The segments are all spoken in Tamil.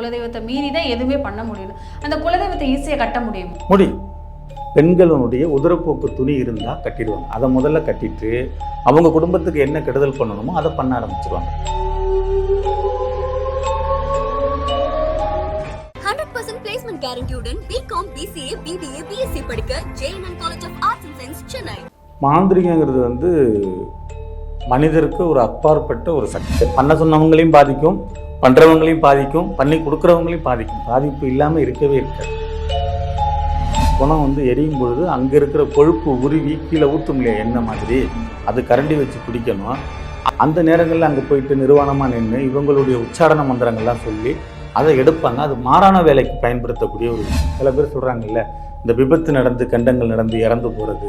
குலதெய்வத்தை மீறி தான் எதுவுமே பண்ண முடியும் அந்த குலதெய்வத்தை ஈஸியாக கட்ட முடியும்? முடியும் பெண்களுடைய உதரப்போக்கு துணி இருந்தால் கட்டிடுவாங்க. அதை முதல்ல கட்டிட்டு அவங்க குடும்பத்துக்கு என்ன கெடுதல் பண்ணணுமோ அதை பண்ண ஆரம்பிச்சிருவாங்க. ஹண்ட்ரட் பர்சன்ட் பிளேஸ்மெண்ட் கேரண்டியுடன் பிகாம் பிசிஏ பிபிஏ பிஎஸ்சி படிக்க JNN college of arts and science Chennai மாந்திரிகங்கிறது வந்து மனிதருக்கு ஒரு அப்பாற்பட்ட ஒரு சக்தி. பண்ண சொன்னவங்களையும் பாதிக்கும் பண்ணுறவங்களையும் பாதிக்கும் பண்ணி கொடுக்குறவங்களையும் பாதிக்கும். பாதிப்பு இல்லாமல் இருக்கவே இருக்காது. குணம் வந்து எரியும் பொழுது அங்கே இருக்கிற கொழுப்பு உருவி கீழே ஊற்றும் இல்லையா? என்ன மாதிரி? அது கரண்டி வச்சு பிடிக்கணும் அந்த நேரங்களில் அங்கே போயிட்டு நிர்வாணமாக நின்று இவங்களுடைய உச்சாரண மந்திரங்கள்லாம் சொல்லி அதை எடுப்பாங்க. அது மாறான வேலைக்கு பயன்படுத்தக்கூடிய ஒரு சில பேர் சொல்கிறாங்கல்ல இந்த விபத்து நடந்து கண்டங்கள் நடந்து இறந்து போகிறது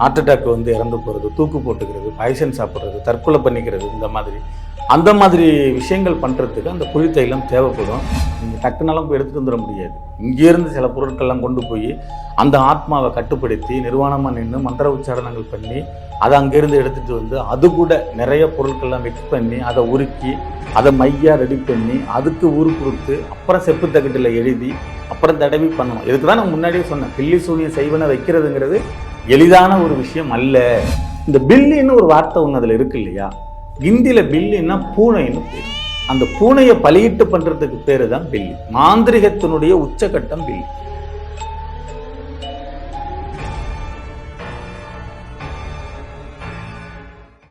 ஹார்ட் அட்டாக் வந்து இறந்து போகிறது தூக்கு போட்டுக்கிறது பாய்சன் சாப்பிட்றது தற்கொலை பண்ணிக்கிறது இந்த மாதிரி. அந்த மாதிரி விஷயங்கள் பண்ணுறதுக்கு அந்த குழி தைலம் தேவைப்படும். நீங்கள் டக்குனாலும் போய் எடுத்துகிட்டு வந்துட முடியாது. இங்கேருந்து சில பொருட்கள்லாம் கொண்டு போய் அந்த ஆத்மாவை கட்டுப்படுத்தி நிர்வாணமாக நின்று மந்திர உச்சாரணங்கள் பண்ணி அதை அங்கேருந்து எடுத்துகிட்டு வந்து அது கூட நிறைய பொருட்கள்லாம் மிக்ஸ் பண்ணி அதை உருக்கி அதை மையாக ரெடி பண்ணி அதுக்கு உரு கொடுத்து அப்புறம் செப்பு தகட்டில் எழுதி அப்புறம் தடவி பண்ணணும். இதுக்கு தான் நான் முன்னாடியே சொன்னேன். பில்லி சூனியம் செய்வனை வைக்கிறதுங்கிறது எளிதான ஒரு விஷயம் அல்ல. இந்த பில்லின்னு ஒரு வார்த்தை ஒன்று அதில் இருக்கு இல்லையா? ஹிந்தியில் பில்லின்னா பூனைன்னு பேர். அந்த பூனையை பலியிட்டு பண்ணுறதுக்கு பேர் தான் பில்லி மாந்திரிகத்தினுடைய உச்சகட்டம் பில்லி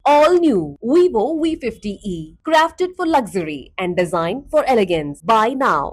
All new Vivo V50e, crafted for luxury and designed for elegance. Buy now.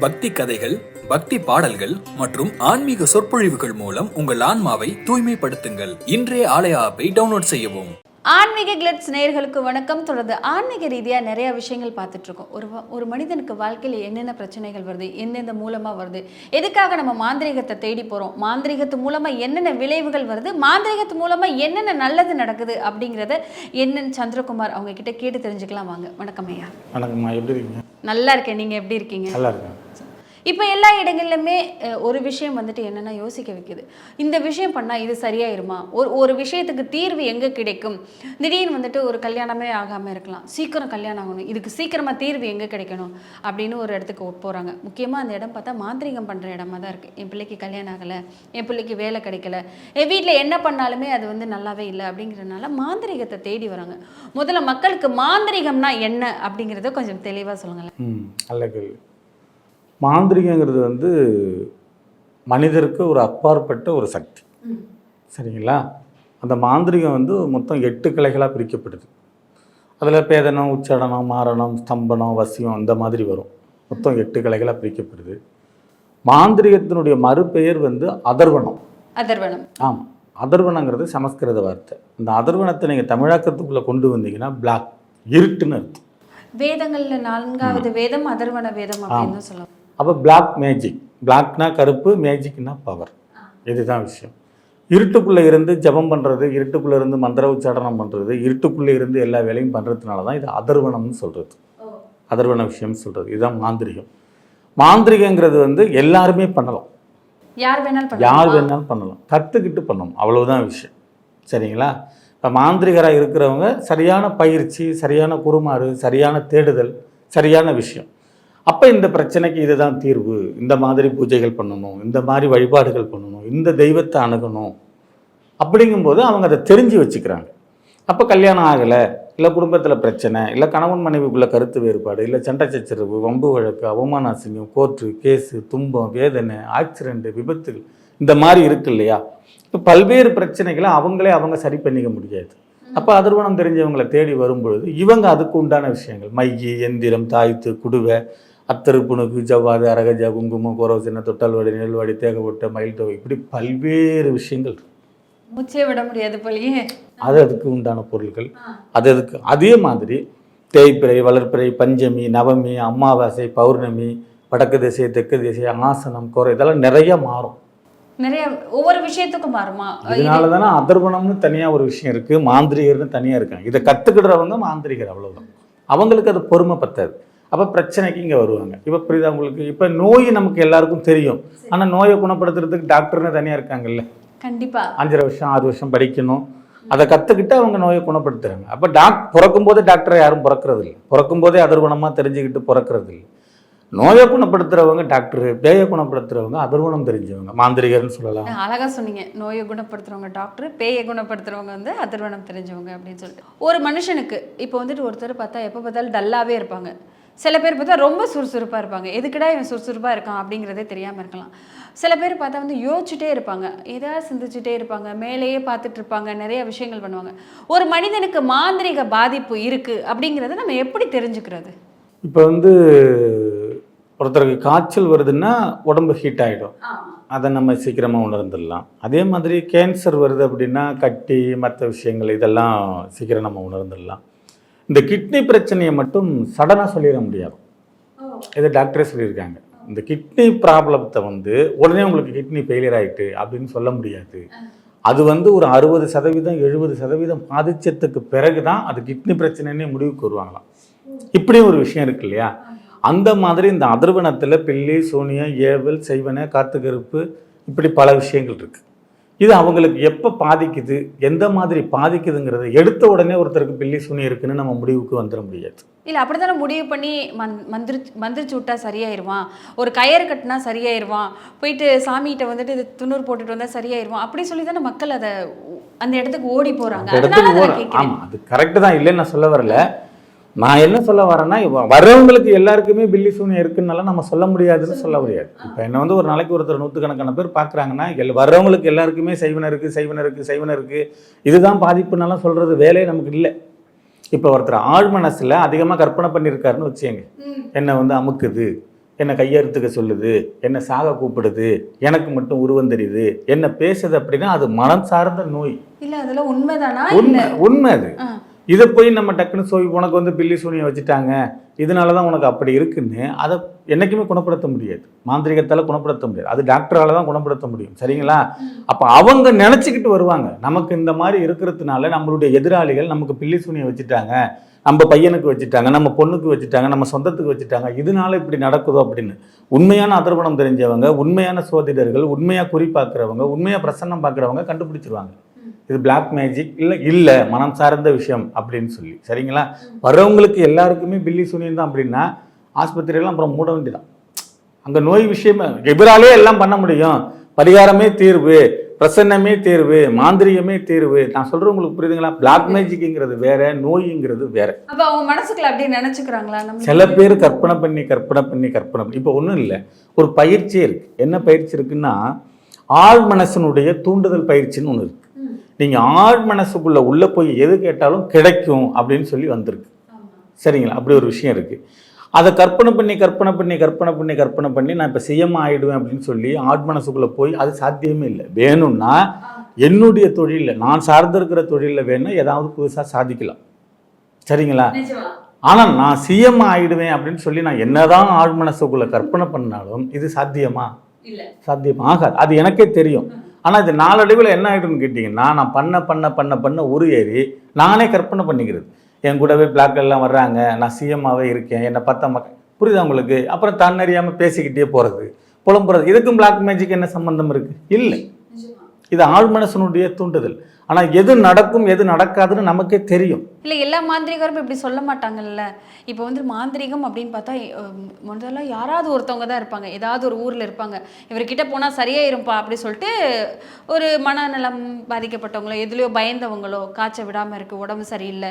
பக்தி கதைகள் பக்தி பாடல்கள் மற்றும் ஆன்மீக சொற்பொழிவுகள் மூலம் உங்கள் ஆன்மாவை தூய்மைப்படுத்துங்கள். இன்றைய ஆலய ஆப்பை டவுன்லோட் செய்யவும். ஆன்மீக கிளட்ஸ் நேயர்களுக்கு வணக்கம். தொடர்ந்து ஆன்மீக ரீதியாக நிறைய விஷயங்கள் பார்த்துட்டு இருக்கோம் ஒரு ஒரு மனிதனுக்கு வாழ்க்கையில் என்னென்ன பிரச்சனைகள் வருது எந்தெந்த மூலமாக வருது எதுக்காக நம்ம மாந்திரீகத்தை தேடி போகிறோம் மாந்திரீகத்து மூலமாக என்னென்ன விளைவுகள் வருது மாந்திரீகத்து மூலமாக என்னென்ன நல்லது நடக்குது அப்படிங்கிறத என்னன்னு சந்திரகுமார் அவங்க கிட்ட கேட்டு தெரிஞ்சுக்கலாம் வாங்க. வணக்கம் ஐயா. வணக்கம்மா எப்படி இருக்கீங்க? நல்லா இருக்கேன். நீங்கள் எப்படி இருக்கீங்க? நல்லா இருக்கேன். இப்போ எல்லா இடங்கள்லையுமே ஒரு விஷயம் வந்துட்டு என்னென்னா யோசிக்க வைக்குது. இந்த விஷயம் பண்ணால் இது சரியாயிருமா? ஒரு ஒரு விஷயத்துக்கு தீர்வு எங்கே கிடைக்கும்? திடீர்னு வந்துட்டு ஒரு கல்யாணமே ஆகாமல் இருக்கலாம். சீக்கிரம் கல்யாணம் ஆகணும். இதுக்கு சீக்கிரமாக தீர்வு எங்கே கிடைக்கணும்? அப்படின்னு ஒரு இடத்துக்கு போகிறாங்க முக்கியமாக அந்த இடம் பார்த்தா மாந்திரீகம் பண்ணுற இடமா தான் இருக்குது என் பிள்ளைக்கு கல்யாணம் ஆகலை. என் பிள்ளைக்கு வேலை கிடைக்கல. என் வீட்டில் என்ன பண்ணாலுமே அது வந்து நல்லாவே இல்லை அப்படிங்கிறதுனால மாந்திரீகத்தை தேடி வராங்க. முதல்ல மக்களுக்கு மாந்திரிகம்னா என்ன அப்படிங்கிறத கொஞ்சம் தெளிவாக சொல்லுங்களேன். நல்ல கேள்வி. மாந்திரிகங்கிறது வந்து மனிதருக்கு ஒரு அப்பாற்பட்ட ஒரு சக்தி. சரிங்களா? அந்த மாந்திரிகம் வந்து மொத்தம் எட்டு கிளைகளாக பிரிக்கப்படுது அதில் பேதனம் உச்சடனம் மாரணம் ஸ்தம்பனம் வசியம் இந்த மாதிரி வரும். மொத்தம் எட்டு கிளைகளாக பிரிக்கப்படுது. மாந்திரிகத்தினுடைய மறுபெயர் வந்து அதர்வனம் அதர்வனம் ஆமாம் அதர்வனங்கிறது சமஸ்கிருத வார்த்தை. இந்த அதர்வனத்தை நீங்கள் தமிழாக்கத்துக்குள்ளே கொண்டு வந்தீங்கன்னா பிளாக் இருட்டுன்னு அர்த்தம். வேதங்கள்ல நான்காவது வேதம் அதர்வன வேதம் அப்படின்னு சொல்லுவாங்க அப்போ பிளாக் மேஜிக் பிளாக்னா கருப்பு மேஜிக்னா பவர் இதுதான் விஷயம். இருட்டுக்குள்ளே இருந்து ஜெபம் பண்ணுறது இருட்டுக்குள்ளே இருந்து மந்திர உச்சாரணம் பண்ணுறது இருட்டுக்குள்ளே இருந்து எல்லா வேலையும் பண்ணுறதுனால தான் இது அதர்வனம்னு சொல்கிறது அதர்வன விஷயம்னு சொல்கிறது இதுதான் மாந்திரிகம். மாந்திரிகங்கிறது வந்து எல்லாருமே பண்ணலாம். யார் வேணாலும் யார் வேணாலும் பண்ணலாம். கற்றுக்கிட்டு பண்ணணும். அவ்வளவுதான் விஷயம். சரிங்களா? இப்போ மாந்திரிகராக இருக்கிறவங்க சரியான பயிற்சி சரியான குருமாறு சரியான தேடுதல் சரியான விஷயம். அப்போ இந்த பிரச்சனைக்கு இதுதான் தீர்வு. இந்த மாதிரி பூஜைகள் பண்ணணும் இந்த மாதிரி வழிபாடுகள் பண்ணணும் இந்த தெய்வத்தை அணுகணும் அப்படிங்கும்போது அவங்க அதை தெரிஞ்சு வச்சுக்கிறாங்க. அப்போ கல்யாணம் ஆகலை இல்லை குடும்பத்தில் பிரச்சனை இல்லை கணவன் மனைவிக்குள்ள கருத்து வேறுபாடு இல்லை சண்டை சச்சரவு வம்பு வழக்கு அவமான அசிங்கம் கோர்ட்டு கேஸு துன்பம் வேதனை ஆக்சிடென்ட்டு விபத்துகள் இந்த மாதிரி இருக்கு இல்லையா? இப்போ பல்வேறு பிரச்சனைகளை அவங்களே அவங்க சரி பண்ணிக்க முடியாது. அப்போ அதிர்வனம் தெரிஞ்சவங்களை தேடி வரும்பொழுது இவங்க அதுக்கு உண்டான விஷயங்கள் மைகி எந்திரம் தாய்த்து குடுவை அத்தரு புணுக்கு ஜவ்வாது அரகஜா குங்குமம் கோரவசின்ன தொட்டால்வாடி நெல்வாடி தேகப்பட்ட மயில் தொகை இப்படி பல்வேறு விஷயங்கள். மூச்சே விட முடியாது போலயே. அது அதுக்கு உண்டான பொருட்கள் அது அதுக்கு அதே மாதிரி தேய்பிறை வளர்ப்பிறை பஞ்சமி நவமி அமாவாசை பௌர்ணமி வடக்கு திசை தெற்கு திசை ஆசனம் கோரை இதெல்லாம் நிறைய மாறும். நிறைய ஒவ்வொரு விஷயத்துக்கும் மாறுமா? இதனால தானே அதர்வனம்னு தனியாக ஒரு விஷயம் இருக்குது மாந்திரிகர்னு தனியாக இருக்காங்க. இதை கற்றுக்கிடுறவங்க மாந்திரிகர் அவ்வளவுதான். அவங்களுக்கு அது பொறுமை பத்தாது. அப்போ பிரச்சனைக்கு இங்கே வருவாங்க. இப்போ புரியுதா உங்களுக்கு? இப்போ நோய் நமக்கு எல்லாருக்கும் தெரியும். ஆனால் நோயை குணப்படுத்துறதுக்கு டாக்டர்னு தனியாக இருக்காங்கல்ல. கண்டிப்பா. அஞ்சரை வருஷம் ஆறு வருஷம் படிக்கணும். அதை கற்றுக்கிட்டு அவங்க நோயை குணப்படுத்துறாங்க. அப்போ டாக் பிறக்கும் போதே டாக்டரை யாரும் பிறக்கிறது இல்லை பிறக்கும் போதே அதர்வனமாக தெரிஞ்சுக்கிட்டு பிறக்கிறது இல்லை நோயை குணப்படுத்துறவங்க டாக்டர் பேயை குணப்படுத்துறவங்க அதர்வனம் தெரிஞ்சவங்க மாந்திரிகர்னு சொல்லலாம். அழகா சொன்னீங்க. நோயை குணப்படுத்துறவங்க டாக்டர் பேயை குணப்படுத்துறவங்க வந்து அதர்வனம் தெரிஞ்சவங்க அப்படின்னு சொல்லிட்டு. ஒரு மனுஷனுக்கு இப்போ வந்துட்டு ஒருத்தர் பார்த்தா எப்போ பார்த்தாலும் டல்லாவே இருப்பாங்க. சில பேர் பார்த்தா ரொம்ப சுறுசுறுப்பாக இருப்பாங்க. எதுக்குடா இவன் சுறுசுறுப்பாக இருக்கான் அப்படிங்கிறதே தெரியாமல் இருக்கலாம். சில பேர் பார்த்தா வந்து யோசிச்சுட்டே இருப்பாங்க. ஏதாவது சிந்திச்சுட்டே இருப்பாங்க. மேலேயே பார்த்துட்டு இருப்பாங்க. நிறைய விஷயங்கள் பண்ணுவாங்க. ஒரு மனிதனுக்கு மாந்திரிக பாதிப்பு இருக்கு அப்படிங்கிறத நம்ம எப்படி தெரிஞ்சுக்கிறது? இப்போ வந்து ஒருத்தருக்கு காய்ச்சல் வருதுன்னா உடம்பு ஹீட் ஆகிடும் அதை நம்ம சீக்கிரமாக உணர்ந்துடலாம். அதே மாதிரி கேன்சர் வருது அப்படின்னா கட்டி மற்ற விஷயங்கள் இதெல்லாம் சீக்கிரம் நம்ம உணர்ந்துடலாம். இந்த கிட்னி பிரச்சனையை மட்டும் சடனாக சொல்லிட முடியாது. இதை டாக்டரே சொல்லியிருக்காங்க. இந்த கிட்னி ப்ராப்ளத்தை வந்து உடனே உங்களுக்கு கிட்னி ஃபெயிலியர் ஆயிட்டு அப்படின்னு சொல்ல முடியாது. அது வந்து ஒரு அறுபது சதவீதம் எழுபது சதவீதம் பாதிச்சதுக்கு பிறகு தான் அது கிட்னி பிரச்சனைன்னே முடிவுக்கு வருவாங்களாம். இப்படி ஒரு விஷயம் இருக்கு இல்லையா? அந்த மாதிரி இந்த அதிர்வனத்தில் பில்லி சூனியம் ஏவல் செய்வன காத்துக்கருப்பு இப்படி பல விஷயங்கள் இருக்குது இது அவங்களுக்கு எப்போ பாதிக்குது? எந்த மாதிரி பாதிக்குதுங்கிறத எடுத்த உடனே ஒருத்தருக்கு பில்லி சூனியம் இருக்குன்னு நம்ம முடிவுக்கு வந்துட முடியாது. இல்லை அப்படித்தானே முடிவு பண்ணி மந் மந்திரி மந்திரிச்சு விட்டா சரியாயிருவான். ஒரு கயிறு கட்டினா சரியாயிருவான். போயிட்டு சாமிகிட்ட வந்துட்டு இது துண்ணூறு போட்டுட்டு வந்தா சரியாயிருவான். அப்படி சொல்லி தானே மக்கள் அதை அந்த இடத்துக்கு ஓடி போறாங்க. அந்த அதனால இடத்துக்கு அதை போற- கேட்குறேன் ஆமா அது கரெக்டு தான். இல்லைன்னு நான் சொல்ல வரல. நான் என்ன சொல்ல வரேன்னா வர்றவங்களுக்கு எல்லாருக்குமே பில்லி சூனியம் இருக்குன்னால நம்ம சொல்ல முடியாதுன்னு சொல்ல முடியாது. இப்போ என்ன வந்து ஒரு நாளைக்கு ஒருத்தர் நூற்றுக்கணக்கான பேர் பார்க்குறாங்கன்னா எல் வர்றவங்களுக்கு எல்லாருக்குமே செய்வன இருக்குது செய்வன இருக்குது செய்வன இருக்குது இதுதான் பாதிப்புனாலாம் சொல்கிறது வேலையே நமக்கு இல்லை. இப்போ ஒருத்தர் ஆழ் மனசில் அதிகமாக கற்பனை பண்ணியிருக்காருன்னு வச்சுங்க என்னை வந்து அமுக்குது என்னை கையெழுத்துக்க சொல்லுது என்னை சாக கூப்பிடுது எனக்கு மட்டும் உருவம் தெரியுது என்ன பேசுது அப்படின்னா அது மனம் சார்ந்த நோய். இல்ல அதெல்லாம் உண்மைதானா? உண்மை உண்மை அது. இதை போய் நம்ம டக்குன்னு சோவி உனக்கு வந்து பில்லி சூனியை வச்சுட்டாங்க. இதனால தான் உனக்கு அப்படி இருக்குன்னு அதை என்றைக்குமே குணப்படுத்த முடியாது. மாந்திரிகத்தால் குணப்படுத்த முடியாது. அது டாக்டரால் தான் குணப்படுத்த முடியும். சரிங்களா? அப்போ அவங்க நினச்சிக்கிட்டு வருவாங்க. நமக்கு இந்த மாதிரி இருக்கிறதுனால நம்மளுடைய எதிராளிகள் நமக்கு பில்லி சூனியை வச்சுட்டாங்க. நம்ம பையனுக்கு வச்சுட்டாங்க நம்ம பொண்ணுக்கு வச்சுட்டாங்க நம்ம சொந்தத்துக்கு வச்சுட்டாங்க. இதனால இப்படி நடக்குதோ அப்படின்னு. உண்மையான அதர்பணம் தெரிஞ்சவங்க உண்மையான சோதிடர்கள் உண்மையாக குறி பார்க்குறவங்க உண்மையாக பிரசன்னம் பார்க்குறவங்க கண்டுபிடிச்சிருவாங்க. இது பிளாக் மேஜிக் இல்லை இல்லை மனம் சார்ந்த விஷயம் அப்படின்னு சொல்லி. சரிங்களா? வர்றவங்களுக்கு எல்லாருக்குமே பில்லி சூனியம் தான் அப்படின்னா ஆஸ்பத்திரியெல்லாம் அப்புறம் மூட வேண்டியதான் அங்கே நோய் விஷயமே எதிராலே எல்லாம் பண்ண முடியும். பரிகாரமே தீர்வு பிரசன்னமே தீர்வு மாந்திரிகமே தீர்வு. நான் சொல்கிறேன் உங்களுக்கு புரியுதுங்களா? பிளாக் மேஜிக்ங்கிறது வேற நோய்ங்கிறது வேற. அப்ப அவங்க மனசுக்குள்ள அப்படியே நினைச்சுக்கிறாங்களா? நம்ம சில பேர் கற்பனை பண்ணி கற்பனை பண்ணி கற்பனை பண்ணி. இப்போ ஒன்றும் இல்லை. ஒரு பயிற்சியே இருக்கு. என்ன பயிற்சி இருக்குன்னா ஆழ் மனசனுடைய தூண்டுதல் பயிற்சின்னு ஒன்று இருக்கு. நீங்கள் ஆழ் மனசுக்குள்ள உள்ளே போய் எது கேட்டாலும் கிடைக்கும் அப்படின்னு சொல்லி வந்திருக்கு. சரிங்களா? அப்படி ஒரு விஷயம் இருக்கு. அதை கற்பனை பண்ணி கற்பனை பண்ணி கற்பனை பண்ணி கற்பனை பண்ணி நான் இப்போ சிஎம் ஆயிடுவேன் அப்படின்னு சொல்லி ஆழ் மனசுக்குள்ளே போய் அது சாத்தியமே இல்லை. வேணும்னா என்னுடைய தொழிலில் நான் சார்ந்திருக்கிற தொழிலில் வேணா ஏதாவது புதுசாக சாதிக்கலாம். சரிங்களா? ஆனால் நான் சிஎம் ஆயிடுவேன் அப்படின்னு சொல்லி நான் என்னதான் ஆழ் மனசுக்குள்ள கற்பனை பண்ணாலும் இது சாத்தியமா? சாத்தியம் ஆகாது அது எனக்கே தெரியும். ஆனால் இது நாளடைவில் என்ன ஆகிடும்னு கேட்டிங்கன்னா நான் பண்ண பண்ண பண்ண பண்ண உரு ஏறி நானே கற்பனை பண்ணிக்கிறது. என் கூடவே பிளாக்கெல்லாம் வர்றாங்க நான் சிஎம்மாவே இருக்கேன் என்னை பார்த்தா மக்க புரியுதா உங்களுக்கு? அப்புறம் தன்னறியாமல் பேசிக்கிட்டே போகிறது புலம்புறது. இதுக்கும் பிளாக் மேஜிக் என்ன சம்மந்தம் இருக்குது இல்லை. இது ஆழ்மனசனுடைய தூண்டுதல். ஆனால் எது நடக்கும் எது நடக்காதுன்னு நமக்கே தெரியும். இல்ல எல்லா மாந்திரிகரும் இப்படி சொல்ல மாட்டாங்கல்ல. இப்போ வந்து மாந்திரிகம் அப்படின்னு பார்த்தா முதல்ல யாராவது ஒருத்தவங்க தான் இருப்பாங்க. ஏதாவது ஒரு ஊர்ல இருப்பாங்க. இவர்கிட்ட போனா சரியாயிரும்பா அப்படி சொல்லிட்டு ஒரு மனநலம் பாதிக்கப்பட்டவங்களோ எதுலையோ பயந்தவங்களோ காய்ச்ச விடாம இருக்கு உடம்பு சரியில்லை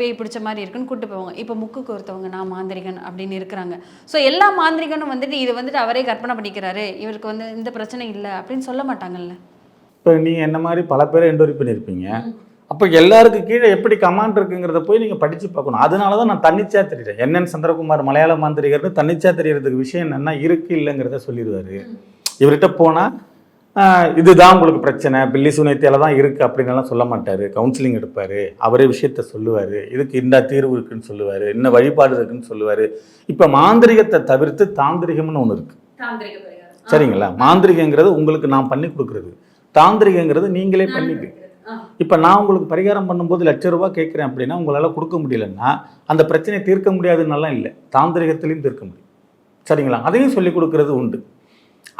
பேய் பிடிச்ச மாதிரி இருக்குன்னு கூட்டு போவாங்க. இப்போ முக்குக்கு ஒருத்தவங்க நான் மாந்திரிகன் அப்படின்னு இருக்கிறாங்க. ஸோ எல்லா மாந்திரிகனும் வந்துட்டு இது வந்துட்டு அவரே கற்பனை பண்ணிக்கிறாரு. இவருக்கு வந்து இந்த பிரச்சனை இல்லை அப்படின்னு சொல்ல மாட்டாங்கல்ல. இப்போ நீங்கள் என்ன மாதிரி பல பேரை என்டோரி பண்ணியிருப்பீங்க. அப்போ எல்லாருக்கு கீழே எப்படி கமாண்ட் இருக்குங்கிறத போய் நீங்கள் படித்து பார்க்கணும். அதனால தான் நான் தன்னிச்சா தெரியுறேன். என்னென் சந்திரகுமார் மலையாள மாந்திரிகர்னு தன்னிச்சா தெரியறதுக்கு விஷயம் என்னென்னா இருக்கு இல்லைங்கிறத சொல்லிடுவாரு. இவர்கிட்ட போனால் இதுதான் உங்களுக்கு பிரச்சனை. பில்லி சுனியத்தில தான் இருக்குது அப்படின்னு எல்லாம் சொல்ல மாட்டார். கவுன்சிலிங் எடுப்பார். அவரே விஷயத்த சொல்லுவார். இதுக்கு இந்த தீர்வு இருக்குன்னு சொல்லுவார். இன்ன வழிபாடு இருக்குன்னு சொல்லுவார். இப்போ மாந்திரிகத்தை தவிர்த்து தாந்திரிகம்னு ஒன்று இருக்குது சரிங்களா? மாந்திரிகங்கிறது உங்களுக்கு நான் பண்ணி கொடுக்குறது. தாந்திரிகங்கிறது நீங்களே பண்ணிக்கு. இப்போ நான் உங்களுக்கு பரிகாரம் பண்ணும்போது லட்ச ரூபா கேட்குறேன் அப்படின்னா உங்களால் கொடுக்க முடியலன்னா அந்த பிரச்சனையை தீர்க்க முடியாதுன்னெல்லாம் இல்லை. தாந்திரிகத்திலையும் தீர்க்க முடியும். சரிங்களா? அதையும் சொல்லி கொடுக்கறது உண்டு.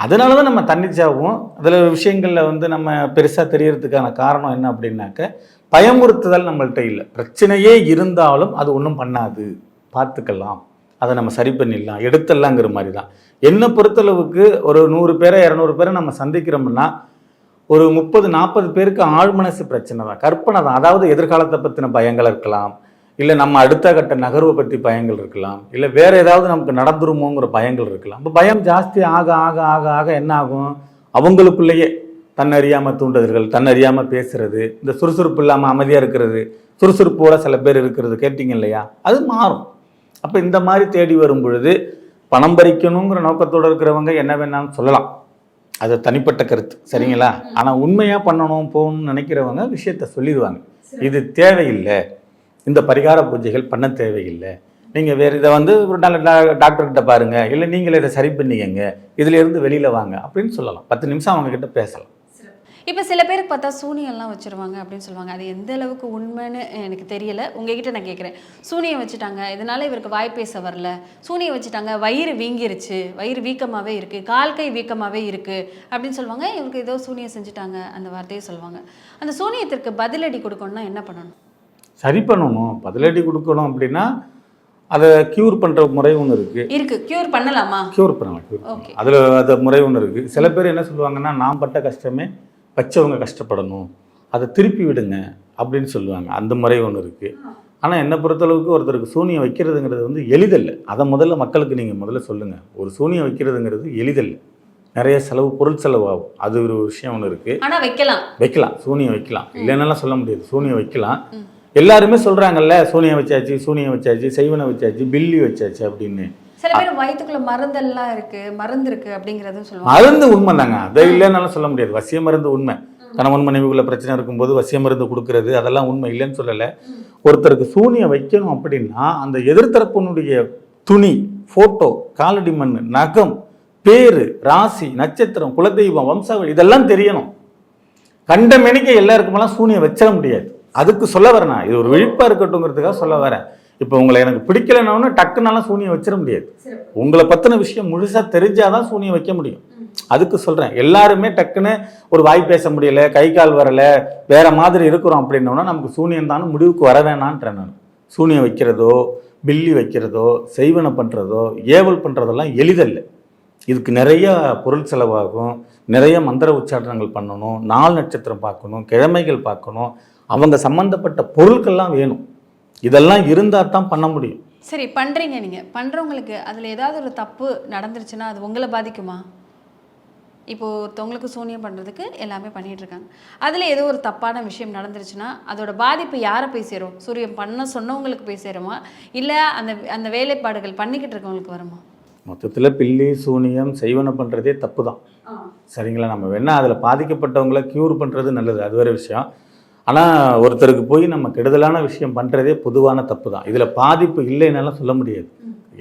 அதனால தான் நம்ம தன்னிச்சாவும் அதில் விஷயங்களில் வந்து நம்ம பெருசாக தெரியறதுக்கான காரணம் என்ன அப்படின்னாக்க பயமுறுத்துதல் நம்மள்ட்ட இல்லை. பிரச்சனையே இருந்தாலும் அது ஒன்றும் பண்ணாது. பார்த்துக்கலாம். அதை நம்ம சரி பண்ணிடலாம். எடுத்துடலாங்கிற மாதிரி தான். என்னை பொறுத்தளவுக்கு ஒரு நூறு பேரை இரநூறு பேரை நம்ம சந்திக்கிறோம்னா ஒரு முப்பது நாற்பது பேருக்கு ஆழ்மனசு பிரச்சனை தான். கற்பனை தான். அதாவது எதிர்காலத்தை பற்றின பயங்கள் இருக்கலாம். இல்லை நம்ம அடுத்த கட்ட நகர்வை பற்றி பயங்கள் இருக்கலாம். இல்லை வேறு ஏதாவது நமக்கு நடந்துருமோங்கிற பயங்கள் இருக்கலாம். இப்போ பயம் ஜாஸ்தி ஆக ஆக ஆக ஆக என்ன ஆகும் அவங்களுக்குள்ளேயே தன்னறியாமல் தூண்டுதல்கள் தன்னறியாமல் பேசுறது இந்த சுறுசுறுப்பு இல்லாமல் அமைதியாக இருக்கிறது சுறுசுறுப்போட சில பேர் இருக்கிறது கேட்டிங்க இல்லையா? அது மாறும். அப்போ இந்த மாதிரி தேடி வரும் பொழுது பணம் பறிக்கணுங்கிற நோக்கத்தோடு இருக்கிறவங்க என்ன வேணாலும் சொல்லலாம். அது தனிப்பட்ட கருத்து சரிங்களா? ஆனால் உண்மையாக பண்ணணும் போகணும்னு நினைக்கிறவங்க விஷயத்த சொல்லிடுவாங்க. இது தேவையில்லை. இந்த பரிகார பூஜைகள் பண்ண தேவையில்லை. நீங்கள் வேறு இதை வந்து ஒரு நல்ல டாக்டர்கிட்ட பாருங்கள் இல்லை நீங்களே இதை சரி பண்ணிக்கங்க. இதுல இருந்து வெளியில் வாங்க. அப்படின்னு சொல்லலாம். பத்து நிமிஷம் அவங்க கிட்ட பேசலாம். இப்போ சில பேருக்கு பார்த்தா சூனியம்லாம் வச்சிருவாங்க அப்படின்னு சொல்லுவாங்க. அது எந்த அளவுக்கு உண்மைன்னு எனக்கு தெரியல. உங்ககிட்ட நான் கேட்குறேன் சூனியம் வச்சுட்டாங்க. இதனால இவருக்கு வாய் பேச வரல. சூனியம் வச்சுட்டாங்க. வயிறு வீங்கிருச்சு. வயிறு வீக்கமாகவே இருக்குது கால் கை வீக்கமாகவே இருக்குது அப்படின்னு சொல்லுவாங்க. இவருக்கு ஏதோ சூனியம் செஞ்சுட்டாங்க அந்த வார்த்தையை சொல்லுவாங்க. அந்த சூனியத்திற்கு பதிலடி கொடுக்கணும்னா என்ன பண்ணணும்? சரி பண்ணணும். பதிலடி கொடுக்கணும் அப்படின்னா அதை க்யூர் பண்ணுற முறை ஒன்று இருக்குது இருக்கு. க்யூர் பண்ணலாமா? க்யூர் பண்ணலாம் க்யூர் அதில் அது முறை ஒன்று இருக்குது சில பேர் என்ன சொல்லுவாங்கன்னா நான் பட்ட கஷ்டமே வச்சவங்க கஷ்டப்படணும். அதை திருப்பி விடுங்க அப்படின்னு சொல்லுவாங்க. அந்த முறை ஒன்று இருக்குது ஆனால் என்னை பொறுத்தளவுக்கு ஒருத்தருக்கு சூனியம் வைக்கிறதுங்கிறது வந்து எளிதல்ல. அதை முதல்ல மக்களுக்கு நீங்கள் முதல்ல சொல்லுங்கள் ஒரு சூனியம் வைக்கிறதுங்கிறது எளிதல்ல. நிறைய செலவு பொருள் செலவு ஆகும் அது ஒரு விஷயம் ஒன்று இருக்குது ஆனா வைக்கலாம். வைக்கலாம். சூனியம் வைக்கலாம். இல்லைன்னாலாம் சொல்ல முடியாது. சூனியம் வைக்கலாம். எல்லாருமே சொல்கிறாங்கல்ல சூனியம் வச்சாச்சு சூனியம் வச்சாச்சு செய்வனை வச்சாச்சு பில்லி வச்சாச்சு அப்படின்னு. சில பேர் வயிற்றுக்குள்ள மருந்தெல்லாம் இருக்கு மருந்து இருக்கு அப்படிங்கிறது சொல்லுவாங்க. மருந்து உண்மை தாங்க அதை இல்லைன்னாலும் சொல்ல முடியாது. வசிய மருந்து உண்மை. கணவன் மனைவிக்குள்ள பிரச்சனை இருக்கும்போது வசிய மருந்து கொடுக்கறது அதெல்லாம் உண்மை இல்லைன்னு சொல்லலை. ஒருத்தருக்கு சூனியம் வைக்கணும் அப்படின்னா அந்த எதிர்த்தரப்பினுடைய துணி ஃபோட்டோ காலடி மண் நகம் பேரு ராசி நட்சத்திரம் குலதெய்வம் வம்சாவளி இதெல்லாம் தெரியணும். கண்ட மெனிக்க எல்லாருக்குமெல்லாம் சூனியம் வச்சிட முடியாது. அதுக்கு சொல்ல வரேன் நான். இது ஒரு விழிப்பா இருக்கட்டுங்கிறதுக்காக சொல்ல வரேன். இப்போ உங்களை எனக்கு பிடிக்கலைன்னா டக்குனாலாம் சூனியம் வச்சிட முடியாது. உங்களை பற்றின விஷயம் முழுசாக தெரிஞ்சாதான் சூனியம் வைக்க முடியும். அதுக்கு சொல்கிறேன் எல்லாருமே டக்குன்னு ஒரு வாய் பேச முடியல கை கால் வரல வேற மாதிரி இருக்கிறோம் அப்படின்னோன்னா நமக்கு சூனியம் தான் முடிவுக்கு வர வேணான்றேன் நான். சூனியம் வைக்கிறதோ பில்லி வைக்கிறதோ செய்வனை பண்ணுறதோ ஏவல் பண்ணுறதெல்லாம் எளிதல்ல. இதுக்கு நிறைய பொருள் செலவாகும் நிறைய மந்திர உச்சாரணங்கள் பண்ணணும் நாள் நட்சத்திரம் பார்க்கணும் கிழமைகள் பார்க்கணும் அவங்க சம்மந்தப்பட்ட பொருட்கள்லாம் வேணும். இதெல்லாம் இருந்தால் தான் பண்ண முடியும். சரி பண்றீங்க நீங்க. பண்றவங்களுக்கு அதுல ஏதாவது ஒரு தப்பு நடந்துருச்சுன்னா அது உங்களை பாதிக்குமா? இப்போ ஒருத்தவங்களுக்கு சூனியம் பண்றதுக்கு எல்லாமே பண்ணிட்டு இருக்காங்க அதுல ஏதோ ஒரு தப்பான விஷயம் நடந்துருச்சுன்னா அதோட பாதிப்பு யாரை போய் சேரும்? சூரியம் பண்ண சொன்னவங்களுக்கு போய் சேருமா? இல்ல அந்த அந்த வேலைப்பாடுகள் பண்ணிக்கிட்டு இருக்கவங்களுக்கு வருமா? மொத்தத்தில் பில்லி சூனியம் செய்வனை பண்ணுறதே தப்பு தான் சரிங்களா நம்ம வேணால் அதில் பாதிக்கப்பட்டவங்கள க்யூர் பண்ணுறது நல்லது. அது வேறு விஷயம். ஆனால் ஒருத்தருக்கு போய் நம்ம கெடுதலான விஷயம் பண்ணுறதே பொதுவான தப்பு தான் இதில் பாதிப்பு இல்லைன்னாலும் சொல்ல முடியாது.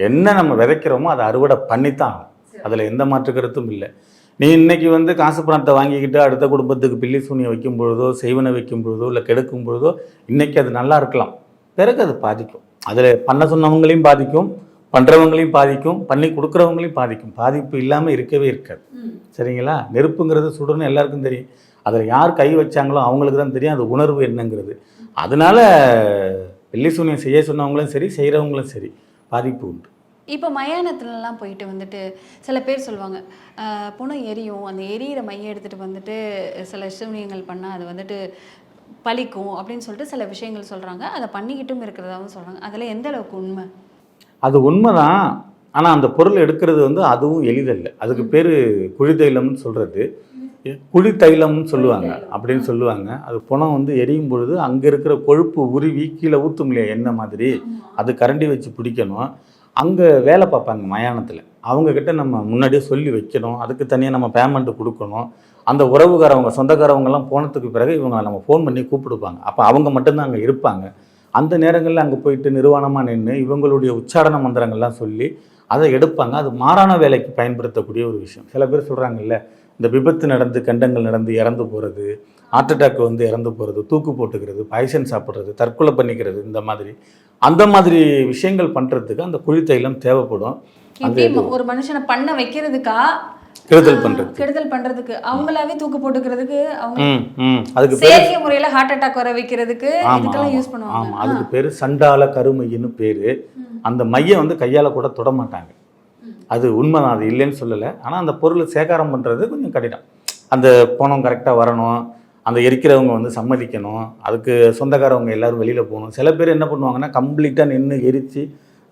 என்ன நம்ம விதைக்கிறோமோ அதை அறுவடை பண்ணித்தான் அதில் எந்த மாற்று கருத்தும் இல்லை. நீ இன்னைக்கு வந்து காசு பணத்தை வாங்கிக்கிட்டு அடுத்த குடும்பத்துக்கு பில்லி சூனியம் வைக்கும் பொழுதோ செய்வனை வைக்கும் பொழுதோ இல்லை கெடுக்கும் பொழுதோ இன்னைக்கு அது நல்லா இருக்கலாம். பிறகு அது பாதிக்கும். அதில் பண்ண சொன்னவங்களையும் பாதிக்கும் பண்ணுறவங்களையும் பாதிக்கும் பண்ணி கொடுக்குறவங்களையும் பாதிக்கும். பாதிப்பு இல்லாமல் இருக்கவே இருக்காது. சரிங்களா? நெருப்புங்கிறது சுடுன்னு எல்லாருக்கும் தெரியும். அதில் யார் கை வச்சாங்களோ அவங்களுக்கு தான் தெரியும் அது உணர்வு என்னங்கிறது. அதனால வெள்ளி சூனியம் செய்ய சொன்னவங்களும் சரி செய்கிறவங்களும் சரி பாதிப்பு உண்டு. இப்போ மயானத்துலலாம் போயிட்டு வந்துட்டு சில பேர் சொல்லுவாங்க "ஆஹ், புணம் எரியும். அந்த எரியிற மையம் எடுத்துகிட்டு வந்துட்டு சில சூனியங்கள் பண்ணால் அது வந்துட்டு பலிக்கும் அப்படின்னு சொல்லிட்டு சில விஷயங்கள் சொல்கிறாங்க அதை பண்ணிக்கிட்டும் இருக்கிறதாவும் சொல்கிறாங்க அதில் எந்த அளவுக்கு உண்மை? அது உண்மைதான். ஆனால் அந்த பொருள் எடுக்கிறது வந்து அதுவும் எளிதல்ல. அதுக்கு பேர் குழி தைலம்னு சொல்கிறது குழி தைலம்னு சொல்லுவாங்க. அப்படின்னு சொல்லுவாங்க. அது புணம் வந்து எரியும் பொழுது அங்கே இருக்கிற கொழுப்பு உருவி கீழே ஊற்றும் இல்லையா? எண்ணெய் மாதிரி? அது கரண்டி வச்சு பிடிக்கணும். அங்கே வேலை பார்ப்பாங்க மயானத்தில். அவங்கக்கிட்ட நம்ம முன்னாடியே சொல்லி வைக்கணும். அதுக்கு தனியாக நம்ம பேமெண்ட் கொடுக்கணும். அந்த உறவுகாரவங்க சொந்தக்காரவங்கெல்லாம் போனதுக்கு பிறகு இவங்க நம்ம ஃபோன் பண்ணி கூப்பிடுப்பாங்க. அப்போ அவங்க மட்டும்தான் அங்கே இருப்பாங்க. அந்த நேரங்களில் அங்கே போயிட்டு நிர்வாணமாக நின்று இவங்களுடைய உச்சாரண மந்திரங்கள்லாம் சொல்லி அதை எடுப்பாங்க. அது மாறான வேலைக்கு பயன்படுத்தக்கூடிய ஒரு விஷயம். சில பேர் சொல்கிறாங்கல்ல இந்த விபத்து நடந்து கண்டங்கள் நடந்து இறந்து போகிறது ஹார்ட் அட்டாக் வந்து இறந்து போகிறது தூக்கு போட்டுக்கிறது பாய்சன் சாப்பிட்றது தற்கொலை பண்ணிக்கிறது இந்த மாதிரி. அந்த மாதிரி விஷயங்கள் பண்ணுறதுக்கு அந்த குழி தைலம் தேவைப்படும். ஒரு மனுஷனை பண்ண வைக்கிறதுக்கா? கெடுதல் பண்றது கெடுதல் பண்றதுக்கு. அவங்களாவே தூக்கு போட்டுக்கிறதுக்கு அதுக்கு செயற்கை முறையில ஹார்ட் அட்டாக் வர வைக்கிறதுக்கு ஆமா இதுக்கெல்லாம் யூஸ் ஆமா. பண்ணுவாங்க அதுக்கு பேர் சண்டால கருமையின்னு பேர். அந்த மையை வந்து கையால் கூட தொட மாட்டாங்க. அது உண்மைதான் அது இல்லைன்னு சொல்லலை. ஆனால் அந்த பொருளை சேகாரம் பண்ணுறது கொஞ்சம் கடினம். அந்த பணம் கரெக்டாக வரணும் அந்த எரிக்கிறவங்க வந்து சம்மதிக்கணும் அதுக்கு சொந்தக்காரவங்க எல்லாரும் வெளியில் போகணும். சில பேர் என்ன பண்ணுவாங்கன்னா கம்ப்ளீட்டாக நின்று எரித்து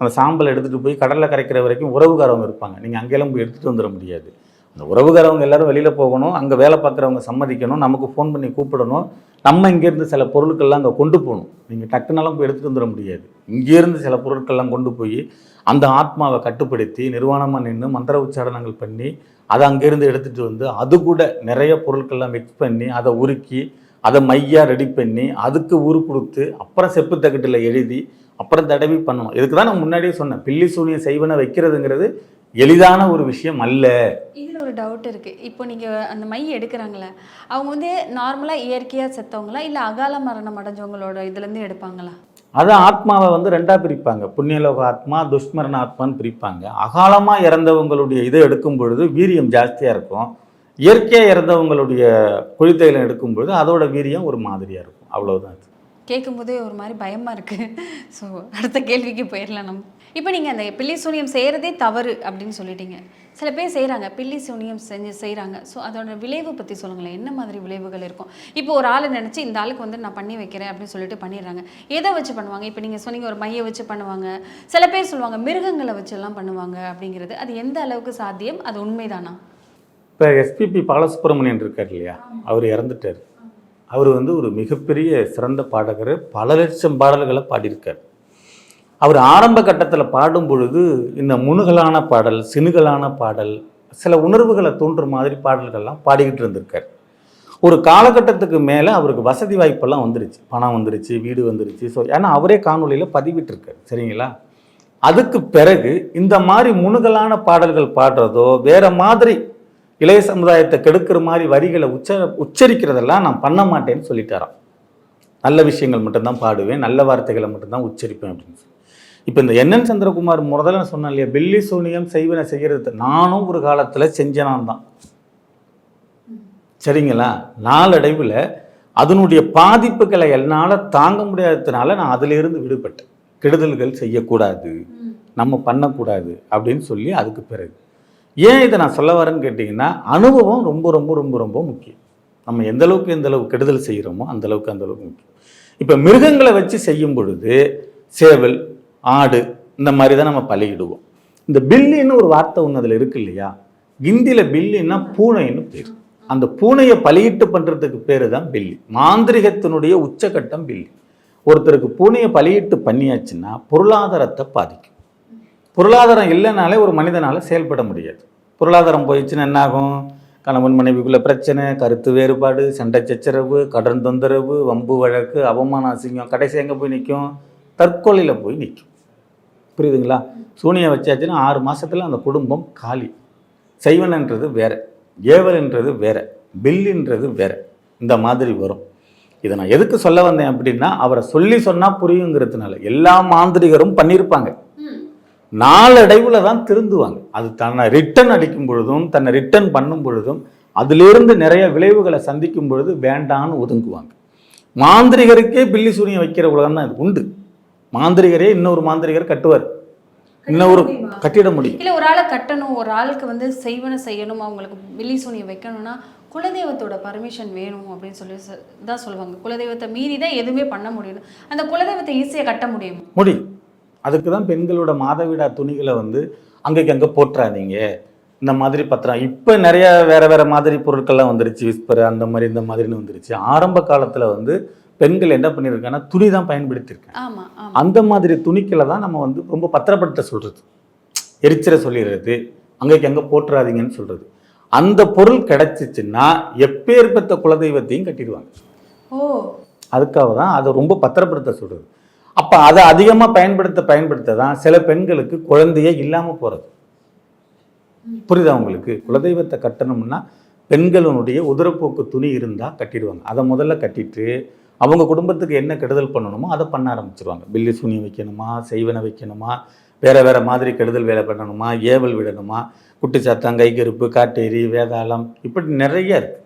அந்த சாம்பல் எடுத்துகிட்டு போய் கடலில் கரைக்கிற வரைக்கும் உறவுக்காரவங்க இருப்பாங்க. நீங்கள் அங்கெல்லாம் போய் எடுத்துகிட்டு வந்துட முடியாது. அந்த உறவுக்காரவங்க எல்லாரும் வெளியில் போகணும் அங்கே வேலை பார்க்குறவங்க சம்மதிக்கணும் நமக்கு ஃபோன் பண்ணி கூப்பிடணும் நம்ம இங்கேருந்து சில பொருட்கள்லாம் அங்கே கொண்டு போகணும். நீங்கள் டக்குனாலும் போய் எடுத்துகிட்டு வந்துட முடியாது. இங்கேருந்து சில பொருட்கள்லாம் கொண்டு போய் அந்த ஆத்மாவை கட்டுப்படுத்தி நிர்வாணமாக நின்று மந்திர உச்சாரணங்கள் பண்ணி அதை அங்கேருந்து எடுத்துகிட்டு வந்து அது கூட நிறைய பொருட்கள்லாம் மிக்ஸ் பண்ணி அதை உருக்கி அதை மையாக ரெடி பண்ணி அதுக்கு உரு கொடுத்து அப்புறம் செப்பு தகட்டில் எழுதி அப்புறம் தடவி பண்ணணும். இதுக்கு தான் நான் முன்னாடியே சொன்னேன். பில்லி சூனிய செய்வனை வைக்கிறதுங்கிறது எளிதான ஒரு விஷயம் அல்ல. இதுல ஒரு டவுட் இருக்கு. இப்போ நீங்க அந்த மை எடுக்கிறாங்களே அவங்க வந்து நார்மலா இயற்கையா செத்தவங்களா இல்ல அகால மரணம் அடைஞ்சவங்களோட இதுல இருந்து எடுப்பாங்களா? அதான் ஆத்மாவை வந்து ரெண்டா பிரிப்பாங்க. புண்ணியலோக ஆத்மா துஷ்மரண ஆத்மான்னு பிரிப்பாங்க. அகாலமா இறந்தவங்களுடைய இதை எடுக்கும் பொழுது வீரியம் ஜாஸ்தியா இருக்கும். இயற்கையா இறந்தவங்களுடைய குழித்தைகளை எடுக்கும் பொழுது அதோட வீரியம் ஒரு மாதிரியா இருக்கும். அவ்வளவுதான். அது. கேட்கும்போதே ஒரு மாதிரி பயமா இருக்கு. ஸோ அடுத்த கேள்விக்கு போயிடலாம் நம்ம. இப்போ நீங்கள் அந்த பில்லி சூனியம் செய்கிறதே தவறு அப்படின்னு சொல்லிட்டீங்க. சில பேர் செய்கிறாங்க பில்லி சூனியம் செஞ்சு செய்கிறாங்க ஸோ அதோட விளைவு பற்றி சொல்லுங்களேன். என்ன மாதிரி விளைவுகள் இருக்கும்? இப்போ ஒரு ஆளை நினச்சி இந்த ஆளுக்கு வந்து நான் பண்ணி வைக்கிறேன் அப்படின்னு சொல்லிட்டு பண்ணிடுறாங்க. எதை வச்சு பண்ணுவாங்க? இப்போ நீங்கள் சொன்னீங்க ஒரு மையை வச்சு பண்ணுவாங்க. சில பேர் சொல்லுவாங்க மிருகங்களை வச்செல்லாம் பண்ணுவாங்க அப்படிங்கிறது. அது எந்த அளவுக்கு சாத்தியம்? அது உண்மைதானா? இப்போ எஸ்பிபி பாலசுப்ரமணியன் இருக்கார் இல்லையா? அவர் இறந்துட்டார். அவர் வந்து ஒரு மிகப்பெரிய சிறந்த பாடகர். பல லட்சம் பாடல்களை பாடியிருக்கார். அவர் ஆரம்ப கட்டத்தில் பாடும் பொழுது இந்த முனுகலான பாடல் சினுகலான பாடல் சில உணர்வுகளை தோன்றும் மாதிரி பாடல்கள்லாம் பாடிக்கிட்டு இருந்திருக்கார். ஒரு காலகட்டத்துக்கு மேலே அவருக்கு வசதி வாய்ப்பெல்லாம் வந்துருச்சு. பணம் வந்துருச்சு வீடு வந்துருச்சு. ஸோ ஏன்னா அவரே காணொலியில் பதிவிட்டிருக்கார். சரிங்களா? அதுக்கு பிறகு இந்த மாதிரி முனுகலான பாடல்கள் பாடுறதோ வேற மாதிரி இளைய சமுதாயத்தை கெடுக்கிற மாதிரி வரிகளை உச்ச உச்சரிக்கிறதெல்லாம் நான் பண்ண மாட்டேன்னு சொல்லிட்டாராம். நல்ல விஷயங்கள் மட்டும்தான் பாடுவேன் நல்ல வார்த்தைகளை மட்டும்தான் உச்சரிப்பேன் அப்படின்னு சொல்லி. இப்போ இந்த என்என் சந்திரகுமார் முதல்ல நான் சொன்னேன் இல்லையா வெள்ளி சூனியம் செய்வன செய்கிறது நானும் ஒரு காலத்தில் செஞ்சனான் தான். சரிங்களா? நாளடைவில் அதனுடைய பாதிப்புகளை என்னால் தாங்க முடியாததுனால நான் அதிலிருந்து விடுபட்டேன். கெடுதல்கள் செய்யக்கூடாது நம்ம பண்ணக்கூடாது அப்படின்னு சொல்லி அதுக்கு பிறகு. ஏன் இதை நான் சொல்ல வரேன்னு கேட்டிங்கன்னா அனுபவம் ரொம்ப ரொம்ப ரொம்ப ரொம்ப முக்கியம். நம்ம எந்த அளவுக்கு எந்த அளவுக்கு கெடுதல் செய்கிறோமோ அந்த அளவுக்கு அந்த அளவுக்கு முக்கியம். இப்போ மிருகங்களை வச்சு செய்யும் பொழுது சேவல் ஆடு இந்த மாதிரி தான் நம்ம பழகிடுவோம். இந்த பில்லின்னு ஒரு வார்த்தை ஒன்று அதில் இருக்கு இல்லையா? ஹிந்தியில் பில்லின்னா பூனைன்னு பேர். அந்த பூனையை பலியிட்டு பண்ணுறதுக்கு பேர் தான் பில்லி. மாந்திரிகத்தினுடைய உச்சகட்டம் பில்லி. ஒருத்தருக்கு பூனையை பலியிட்டு பண்ணியாச்சுன்னா பொருளாதாரத்தை பாதிக்கும். பொருளாதாரம் இல்லைனாலே ஒரு மனிதனால் செயல்பட முடியாது. பொருளாதாரம் போயிடுச்சுன்னா என்ன ஆகும் கணவன் மனைவிக்குள்ள பிரச்சனை கருத்து வேறுபாடு சண்டை சச்சரவு கடன் தொந்தரவு வம்பு வழக்கு அவமான அசிங்கம் கடைசி எங்கே போய் நிற்கும் தற்கொலையில் போய் நிற்கும் புரியுதுங்களா? சூனியம் வச்சாச்சுன்னா ஆறு மாதத்தில் அந்த குடும்பம் காலி. சைவனன்றது வேற ஏவல்ன்றது வேற பில்லுன்றது வேற இந்த மாதிரி வரும். இதை நான் எதுக்கு சொல்ல வந்தேன் அப்படின்னா அவரை சொல்லி சொன்னால் புரியுங்கிறதுனால எல்லா மாந்திரிகரும் பண்ணியிருப்பாங்க நாளடைவில் தான் திருந்துவாங்க. அது தன்னை ரிட்டன் அடிக்கும் பொழுதும் தன்னை ரிட்டன் பண்ணும் பொழுதும் அதிலிருந்து நிறைய விளைவுகளை சந்திக்கும் பொழுது வேண்டான்னு ஒதுங்குவாங்க. மாந்திரிகருக்கே பில்லி சூனியம் வைக்கிற உலகம் தான் இது உண்டு. மாந்திரிகரே இன்னொரு மாந்திரிகர் கட்டுவார். இன்னொரு கட்டிட முடியும். இல்ல ஒரு ஆளை கட்டணும் ஒரு ஆளுக்கு வந்து செய்வன செய்யணும் அவங்களுக்கு பில்லி சூனியம் வைக்கணும்னா குலதெய்வத்தோட பர்மிஷன் வேணும் அப்படின்னு சொல்லி தான் சொல்லுவாங்க. குலதெய்வத்தை மீறி தான் எதுவுமே பண்ண முடியும் அந்த குலதெய்வத்தை ஈஸியாக கட்ட முடியும்? முடியும். அதுக்கு தான் பெண்களோட மாதவிடா துணிகளை வந்து அங்கேக்கு அங்கே போட்டுறாதீங்க. இந்த மாதிரி பத்திரம். இப்போ நிறைய வேற வேற மாதிரி பொருட்கள்லாம் வந்துருச்சு. விஸ்பர் அந்த மாதிரி இந்த மாதிரின்னு வந்துருச்சு. ஆரம்ப காலத்தில் வந்து பெண்கள் என்ன பண்ணியிருக்காங்கன்னா துணி தான் பயன்படுத்தியிருக்காங்க. அந்த மாதிரி துணிக்களை தான் நம்ம வந்து ரொம்ப பத்திரப்படுத்த சொல்கிறது எரிச்சிட சொல்லிடுறது அங்கேக்கு அங்கே போட்டுறாதீங்கன்னு சொல்கிறது அந்த பொருள் கிடைச்சிச்சுன்னா எப்பேற்பட்ட குலதெய்வத்தையும் கட்டிடுவாங்க. ஓ. அதுக்காக தான் அதை ரொம்ப பத்திரப்படுத்த சொல்கிறது அப்போ அதை அதிகமாக பயன்படுத்த பயன்படுத்த தான் சில பெண்களுக்கு குழந்தையே இல்லாமல் போகிறது புரியுதா உங்களுக்கு? குலதெய்வத்தை கட்டணும்னா பெண்களுடைய உதரப்போக்கு துணி இருந்தால் கட்டிடுவாங்க. அதை முதல்ல கட்டிட்டு அவங்க குடும்பத்துக்கு என்ன கெடுதல் பண்ணணுமோ அதை பண்ண ஆரம்பிச்சிருவாங்க. பில்லி சூனியம் வைக்கணுமா செய்வனை வைக்கணுமா வேற வேற மாதிரி கெடுதல் வேலை பண்ணணுமா ஏவல் விடணுமா குட்டிச்சாத்தம் கைகருப்பு காட்டேரி வேதாளம் இப்படி நிறைய இருக்குது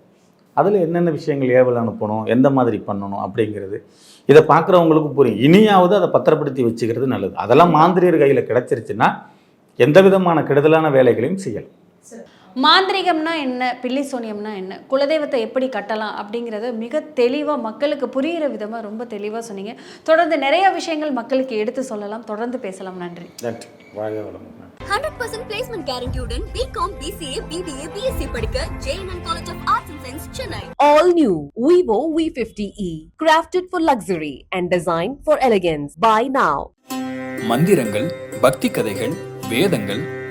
அதில் என்னென்ன விஷயங்கள் ஏவல் அனுப்பணும் எந்த மாதிரி பண்ணணும் அப்படிங்கிறது இதை பார்க்குறவங்களுக்கு புரியும். இனியாவது அதை பத்திரப்படுத்தி வச்சுக்கிறது நல்லது. அதெல்லாம் மாந்திரியர் கையில் கிடச்சிருச்சுன்னா எந்த விதமான கெடுதலான வேலைகளையும் செய்யலாம். மாந்திரிகம்னா என்ன பில்லி சோனியம்னா என்ன குலதெய்வத்தை எப்படி கட்டலாம் அப்படிங்கிறத மிக தெளிவாக மக்களுக்கு புரிகிற விதமாக ரொம்ப தெளிவாக சொன்னீங்க. தொடர்ந்து நிறைய விஷயங்கள் மக்களுக்கு எடுத்து சொல்லலாம். தொடர்ந்து பேசலாம். நன்றி. நன்றி. வாழ்க வளமுடன் ஹண்ட்ரட் பர்சன்ட் பிளேஸ்மெண்ட் கேரண்டியுடன் பிகாம் பிசிஏ பிபிஏ பிஎஸ்சி படிக்க JNN college of arts and science Chennai All new Vivo V50e. Crafted for luxury and designed for elegance. Buy now. மந்திரங்கள் பக்தி கதைகள் வேதங்கள்